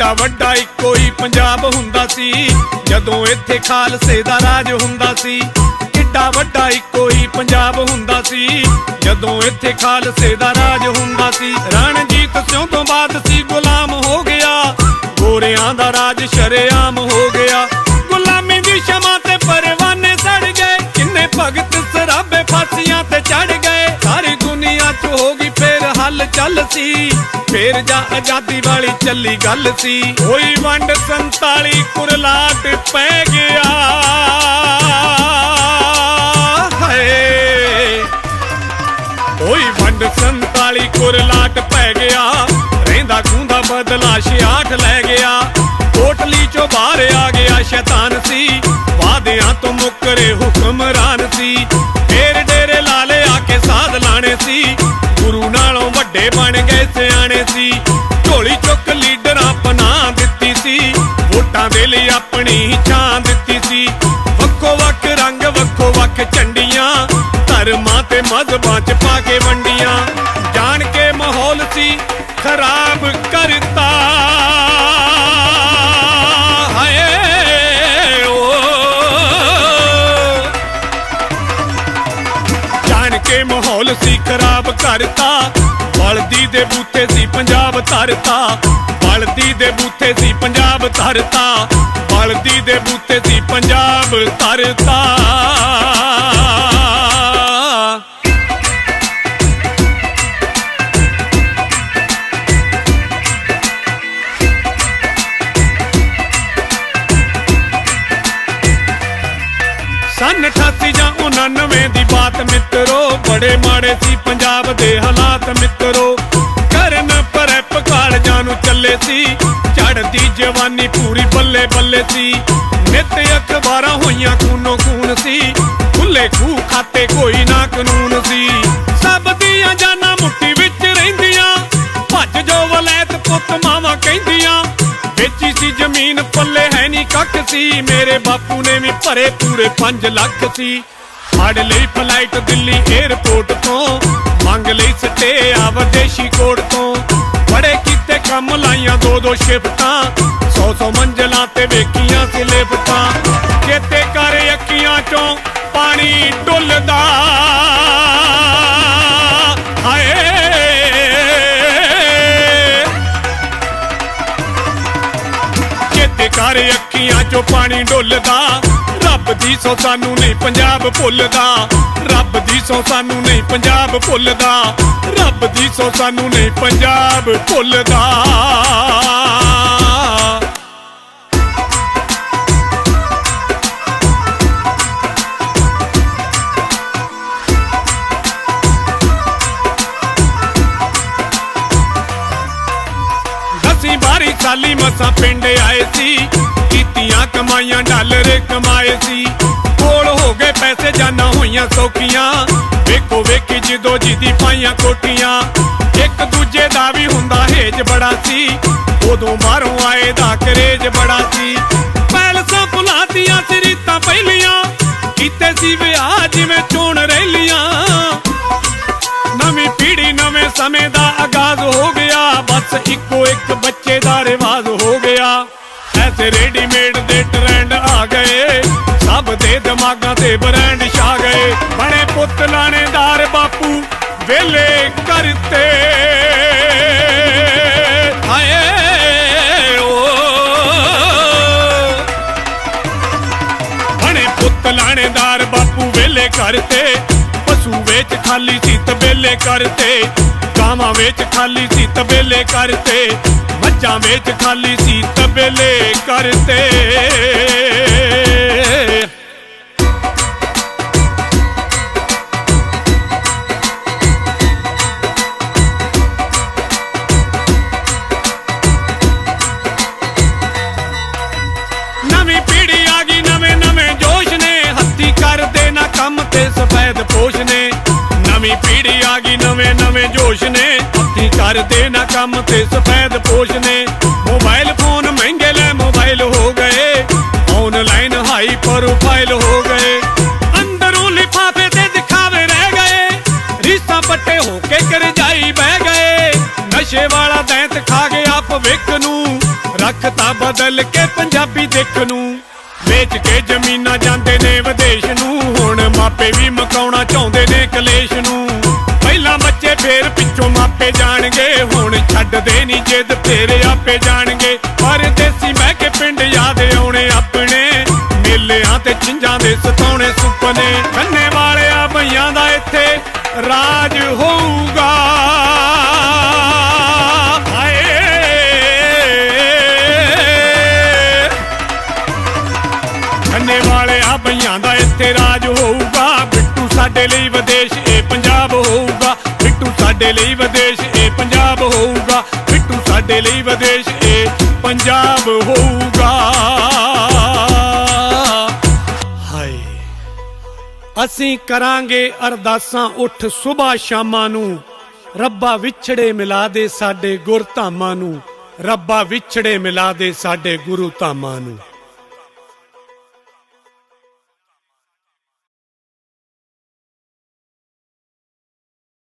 ਕਿੱਡਾ ਵੱਡਾ ਇੱਕੋ ਹੀ ਪੰਜਾਬ ਹੁੰਦਾ ਸੀ। ਜਦੋਂ ਇੱਥੇ ਖਾਲਸੇ ਦਾ ਰਾਜ ਹੁੰਦਾ ਸੀ, ਕਿੱਡਾ ਵੱਡਾ ਇੱਕੋ ਹੀ ਪੰਜਾਬ ਹੁੰਦਾ ਸੀ। ਜਦੋਂ ਇੱਥੇ ਖਾਲਸੇ ਦਾ ਰਾਜ ਹੁੰਦਾ ਸੀ, ਰਣਜੀਤ ਸਿੰਘ ਤੋਂ ਬਾਅਦ ਸੀ ਗੁਲਾਮ ਹੋ ਗਿਆ। ਗੋਰਿਆਂ ਦਾ ਰਾਜ ਸ਼ਰੇਆਮ ਹੋ ਗਿਆ। ਗੁਲਾਮੀ ਦੀ ਸ਼ਮਾ ਤੇ ਪਰਵਾਨੇ ਸੜ ਗਏ। ਕਿੰਨੇ ਭਗਤ ਸਰਾਬੇ ਫਾਸੀਆਂ ਤੇ ਚੜ ਗਏ। ਫੇਰ ਚੱਲ ਸੀ। ਫੇਰ ਜਾ ਆਜ਼ਾਦੀ ਵਾਲੀ ਚੱਲੀ ਗੱਲ ਸੀ। ਹੋਈ ਵੰਡ 47 ਕੁਰਲਾਟ ਪੈ ਗਿਆ। ਹਾਏ। ਹੋਈ ਵੰਡ 47 ਕੁਰਲਾਟ ਪੈ ਗਿਆ। ਰਹਿੰਦਾ ਖੂੰਦਾ ਬਦਲਾ 66 ਲੈ ਗਿਆ। ਕੋਟਲੀ ਚੋਂ ਬਾਹਰ ਆ ਗਿਆ ਸ਼ੈਤਾਨ ਸੀ। ਵਾਦਿਆਂ ਤੋਂ ਮੁੱਕਰੇ ਹੁਕਮਰਾਨ ਸੀ। ਵੱਡੇ ਬਣ ਗਏ ਸਿਆਣੇ ਸੀ। ਢੋਲੀ ਚੁੱਕ ਲੀਡਰਾਂ ਪਨਾ ਦਿੱਤੀ ਸੀ। ਵੋਟਾਂ ਦੇ ਲਈ ਆਪਣੀ ਹੀ ਛਾਂ ਦਿੱਤੀ ਸੀ। ਵੱਖੋ ਵੱਖ ਰੰਗ, ਵੱਖੋ ਵੱਖ ਝੰਡੀਆਂ, ਧਰਮਾਂ ਤੇ ਮਜ਼ਹਬਾਂ ਚ ਪਾ ਕੇ ਵੰਡੀਆਂ। ਜਾਣ ਕੇ ਮਾਹੌਲ ਸੀ ਖਰਾਬ ਕਰ ਕੇ ਮਾਹੌਲ ਸੀ ਖਰਾਬ ਕਰਤਾ। ਬਲਦੀ ਦੇ ਬੂਥੇ ਸੀ ਪੰਜਾਬ ਧਰਤਾ। ਬਲਦੀ ਦੇ ਬੂਥੇ ਸੀ ਪੰਜਾਬ ਧਰਤਾ। ਬਲਦੀ ਦੇ ਬੂਥੇ ਸੀ ਪੰਜਾਬ ਧਰਤਾ। ਸਨ 88 ਜਾਂ 99 ਦੀ ਬਾਤ ਮਿੱਤਰੋ, ਬੜੇ ਮਾੜੇ ਸੀ ਪੰਜਾਬ ਦੇ ਹਾਲਾਤ ਮਿੱਤਰੋ। ਕਰਨ ਪਰੇ ਪਕਾਲਜਾਂ ਨੂੰ ਚੱਲੇ ਸੀ ਚੜਦੀ ਜਵਾਨੀ ਪੂਰੀ ਬੱਲੇ ਬੱਲੇ ਸੀ। ਨਿਤ ਅਖਬਾਰਾਂ ਹੋਈਆਂ ਖੂਨੋ ਖੂਨ ਸੀ ਖੁੱਲੇ ਖੂਹ ਖਾਤੇ ਕੋਈ ਨਾ ਕਾਨੂੰਨ ਸੀ। ਸਭ ਦੀਆਂ ਜਾਨਾਂ ਲੱਖ ਸੀ, ਮੇਰੇ ਬਾਪੂ ਨੇ ਵੀ ਭਰੇ ਪੂਰੇ 5 ਲੱਖ ਸੀ। ਫੜ ਲਈ ਫਲਾਈਟ ਦਿੱਲੀ 에ਅਰਪੋਰਟ ਤੋਂ, ਮੰਗ ਲਈ ਸਟੇ ਆ ਵਿਦੇਸ਼ੀ ਕੋਟ ਤੋਂ। ਬੜੇ ਕੀਤੇ ਕੰਮ ਲਾਈਆਂ ਦੋ ਦੋ ਸ਼ਿਫਟਾਂ 100 100 ਮੰਜ਼ਲਾਂ ਤੇ ਵੇਖੀਆਂ ਸੀ ਲਿਫਟਾਂ। ਚੇਤੇ ਕਰ ਅੱਖੀਆਂ ਚੋਂ ਪਾਣੀ ਡੁੱਲਦਾ। ਸਾਰੇ ਅੱਖੀਆਂ ਚੋਂ ਪਾਣੀ ਡੁੱਲਦਾ। ਰੱਬ ਦੀ ਸੋ ਸਾਨੂੰ ਨਹੀਂ ਪੰਜਾਬ ਭੁੱਲਦਾ। ਰੱਬ ਦੀ ਸੋ ਸਾਨੂੰ ਨਹੀਂ ਪੰਜਾਬ ਭੁੱਲਦਾ। ਰੱਬ ਦੀ ਸੋ ਸਾਨੂੰ ਨਹੀਂ ਪੰਜਾਬ ਭੁੱਲਦਾ। ਸਾਲੀ ਪਿੰਡ ਆਏ ਸੀ। ਕੀਤੀਆਂ ਕਮਾਈਆਂ, ਡਾਲਰ ਕਮਾਏ ਸੀ। ਕੋਲ ਹੋ ਗਏ ਪੈਸੇ, ਜਾਨਾਂ ਹੋਈਆਂ ਸੌਕੀਆਂ ਵੇਖੋ, ਵੇਖੀ ਜਿੱਦੋ ਜਿੱਦੀ ਪਾਈਆਂ ਕੋਟੀਆਂ ਇੱਕ ਦੂਜੇ ਦਾ ਵੀ ਹੁੰਦਾ ਹੇਜ ਬੜਾ ਸੀ। ਉਦੋਂ ਬਾਹਰੋਂ ਆਏ ਦਾ ਕਰੇਜ ਬੜਾ ਸੀ। ਐਸੇ ਰੈਡੀਮੇਡ ਦੇ ਟ੍ਰੈਂਡ ਆ ਗਏ। ਸਭ ਦੇ ਦਿਮਾਗਾਂ ਤੇ ਬ੍ਰਾਂਡ ਛਾ ਗਏ। ਬਣੇ ਪੁੱਤ ਲਾਣੇਦਾਰ ਬਾਪੂ, ਵੇਲੇ ਕਰਤੇ। ਹਾਏ, ਓ। ਬਣੇ ਪੁੱਤ ਲਾਣੇਦਾਰ ਬਾਪੂ, ਵੇਲੇ ਕਰਤੇ। ਪਸ਼ੂ ਵੇਚ ਖਾਲੀ ਸੀ ਤਬੇਲੇ ਕਰਤੇ। ਗਾਵਾਂ ਵਿੱਚ ਖਾਲੀ ਸੀ ਤਬੇਲੇ ਕਰਤੇ ਮੱਝਾਂ ਵਿੱਚ ਖਾਲੀ ਸੀ ਤਬੇਲੇ ਕਰਤੇ। ਨਵੇਂ ਜੋਸ਼ ਨੇ? ਹੱਥੀ ਕਰਦੇ ਨਾ ਕੰਮ ਤੇ ਸਫੈਦ ਪੋਸ਼ ਨੇ। ਮੋਬਾਈਲ ਫੋਨ ਮਹਿੰਗੇ ਲੈ ਮੋਬਾਈਲ ਹੋ ਗਏ। ਆਨਲਾਈਨ ਹਾਈ ਪ੍ਰੋਫਾਈਲ ਹੋ ਗਏ। ਅੰਦਰੋਂ ਲਿਫਾਫੇ ਤੇ ਦਿਖਾਵੇ ਰਹਿ ਗਏ। ਰੀਸਾਂ ਪੱਟੇ ਹੋ ਕੇ ਕਰਜਾਈ ਬਹਿ ਗਏ। ਨਸ਼ੇ ਵਾਲਾ ਦੈਂਤ ਖਾ ਗਿਆ ਭਵਿੱਖ ਨੂੰ ਰੱਖ ਬਦਲ ਕੇ ਪੰਜਾਬੀ ਦੇਖ ਨੂੰ ਵੇਚ ਕੇ ਜ਼ਮੀਨਾਂ ਜਾਂਦੇ ਨੇ ਵਿਦੇਸ਼ ਨੂੰ। ਹੁਣ ਮਾਪੇ ਵੀ ਮਕਾਉਣਾ ਚਾਹੁੰਦੇ ਨੇ ਕਲੇਸ਼ ਨੂੰ। ਫੇਰ ਪਿੱਛੋਂ ਮਾਪੇ ਜਾਣਗੇ। ਹੁਣ ਛੱਡਦੇ ਨਹੀਂ ਜਿੱਦ ਤੇਰੇ ਆਪੇ ਜਾਣਗੇ। ਪਰ ਦੇਸੀ ਮੈਂ ਕੇ ਪਿੰਡ ਯਾਦ ਆਉਣੇ ਆਪਣੇ। ਮੇਲਿਆਂ ਤੇ ਚਿੰਜਾਂ ਦੇ ਸਤਾਉਣੇ ਸੁਪਨੇ। ਕੰਨੇ ਵਾਲਿਆ ਬਈਆਂ ਦਾ ਇੱਥੇ ਰਾਜ ਹੋਊਗਾ। ਹਾਏ। ਕੰਨੇ ਵਾਲਿਆ ਬਈਆਂ ਦਾ ਇੱਥੇ ਰਾਜ ਹੋਊਗਾ। ਬਿੱਟੂ ਸਾਡੇ ਲਈ ਵਿਦੇਸ਼, ਇਹ ਪੰਜਾਬ ਸਾਡੇ ਲਈ ਵਿਦੇਸ਼ ਇਹ ਪੰਜਾਬ ਹੋਊਗਾ। ਬਿੱਟੂ ਸਾਡੇ ਲਈ ਵਿਦੇਸ਼ ਇਹ ਪੰਜਾਬ ਹੋਊਗਾ। ਹਾਏ, ਅਸੀਂ ਕਰਾਂਗੇ ਅਰਦਾਸਾਂ ਉੱਠ ਸੁਬਾ ਸ਼ਾਮਾਂ ਨੂੰ। ਰੱਬਾ ਵਿਛੜੇ ਮਿਲਾ ਦੇ ਸਾਡੇ ਗੁਰ ਧਾਮਾਂ ਨੂੰ। ਰੱਬਾ ਵਿਛੜੇ ਮਿਲਾ ਦੇ ਸਾਡੇ ਗੁਰੂ ਧਾਮਾਂ ਨੂੰ।